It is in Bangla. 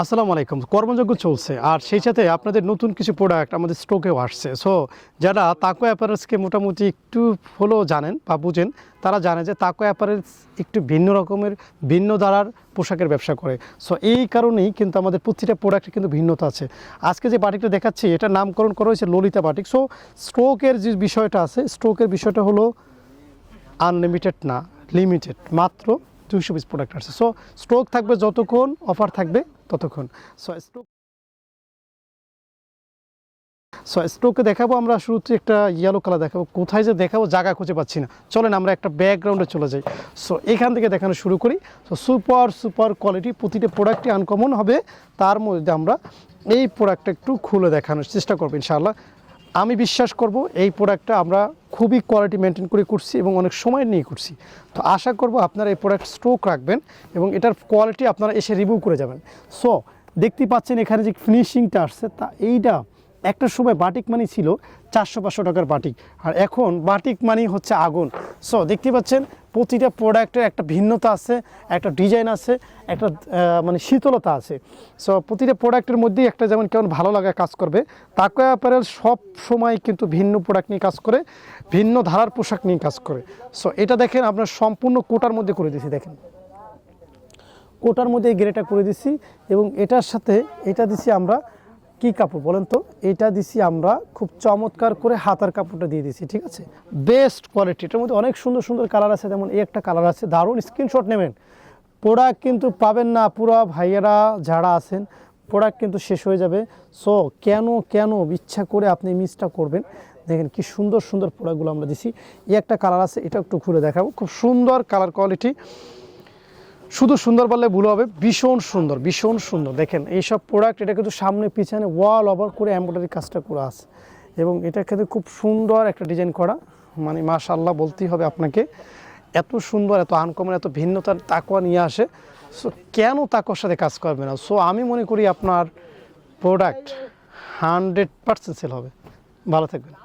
আসসালামু আলাইকুম। কর্মযজ্ঞ চলছে আর সেই সাথে আপনাদের নতুন কিছু প্রোডাক্ট আমাদের স্টকেও আসছে। সো যারা তাকো অ্যাপারেলসকে মোটামুটি একটু হলেও জানেন বা বুঝেন, তারা জানে যে তাকো অ্যাপারেলস একটু ভিন্ন রকমের, ভিন্ন ধারার পোশাকের ব্যবসা করে। সো এই কারণেই কিন্তু আমাদের প্রতিটা প্রোডাক্টের কিন্তু ভিন্নতা আছে। আজকে যে বাটিকটা দেখাচ্ছি এটা নামকরণ করা হয়েছে ললিতা বাটিক। সো স্ট্রোকের যে বিষয়টা আছে স্ট্রোকের বিষয়টা হলো আনলিমিটেড না লিমিটেড মাত্র দুইশো পিস প্রোডাক্ট আছে সো স্টক থাকবে যতক্ষণ অফার থাকবে ততক্ষণ। সো স্টক সো স্ট্রোকে দেখাবো আমরা শুরুতে একটা ইয়েলো কালার দেখাবো। কোথায় যে দেখাবো জায়গা খুঁজে পাচ্ছি না। চলেন আমরা একটা ব্যাকগ্রাউন্ডে চলে যাই। সো এখান থেকে দেখানো শুরু করি। সো সুপার সুপার কোয়ালিটি প্রতিটা প্রোডাক্টই আনকমন হবে। তার মধ্যে আমরা এই প্রোডাক্টটা একটু খুলে দেখানোর চেষ্টা করব, ইনশাআল্লাহ। আমি বিশ্বাস করব এই প্রোডাক্টটা আমরা খুবই কোয়ালিটি মেনটেন করে করছি এবং অনেক সময় নিয়ে করছি। তো আশা করব আপনারা এই প্রোডাক্ট স্ট্রোক রাখবেন এবং এটার কোয়ালিটি আপনারা এসে রিভিউ করে যাবেন। সো দেখতে পাচ্ছেন এখানে যে ফিনিশিংটা আসছে, তা এইটা একটা সময় বাটিক মানি ছিল চারশো পাঁচশো টাকার বাটিক। আর এখন বাটিক মানি হচ্ছে আগুন। সো দেখতে পাচ্ছেন, প্রতিটা প্রোডাক্টের একটা ভিন্নতা আছে, একটা ডিজাইন আছে, একটা মানে শীতলতা আছে। সো প্রতিটা প্রোডাক্টের মধ্যেই একটা যেমন কেমন ভালো লাগা কাজ করবে, তাকে অ্যাপারেল সব সময় কিন্তু ভিন্ন প্রোডাক্ট নিয়ে কাজ করে, ভিন্ন ধারার পোশাক নিয়ে কাজ করে। সো এটা দেখেন আপনার সম্পূর্ণ কোটার মধ্যে করে দিয়েছি, দেখেন। কোটার মধ্যে এই গ্রেটা করে দিছি এবং এটার সাথে, এটা দিছি আমরা কি কাপড় বলেন তো? এটা দিছি আমরা খুব চমৎকার করে হাতার কাপড়টা দিয়ে দিছি, ঠিক আছে? বেস্ট কোয়ালিটি এটার মধ্যে অনেক সুন্দর সুন্দর কালার আছে, যেমন এই একটা কালার আছে, দারুণ স্ক্রিনশট নেবেন। প্রোডাক্ট কিন্তু পাবেন না পুরো ভাইয়েরা যারা আছেন প্রোডাক্ট কিন্তু শেষ হয়ে যাবে। সো কেন কেন ইচ্ছা করে আপনি মিসটা করবেন? দেখেন কি সুন্দর সুন্দর প্রোডাক্টগুলো আমরা দিছি। এই একটা কালার আছে, এটা একটু ঘুরে দেখাবো। খুব সুন্দর কালার কোয়ালিটি শুধু সুন্দর বললে ভুল হবে, ভীষণ সুন্দর ভীষণ সুন্দর। দেখেন, এইসব প্রোডাক্ট এটা কিন্তু সামনে, পিছনে ওয়াল ওভার করে এমব্রয়ডারি কাজটা করা আছে। এবং এটা কিন্তু খুব সুন্দর একটা ডিজাইন করা। মানে মাশাল্লাহ বলতেই হবে আপনাকে, এত সুন্দর, এত আনকমন এত ভিন্নতার তাকোয়া নিয়ে আসে। সো কেন তাকোয়ার সাথে কাজ করবে না? সো আমি মনে করি আপনার প্রোডাক্ট হান্ড্রেড পার্সেন্ট সেল হবে। ভালো থাকবেন।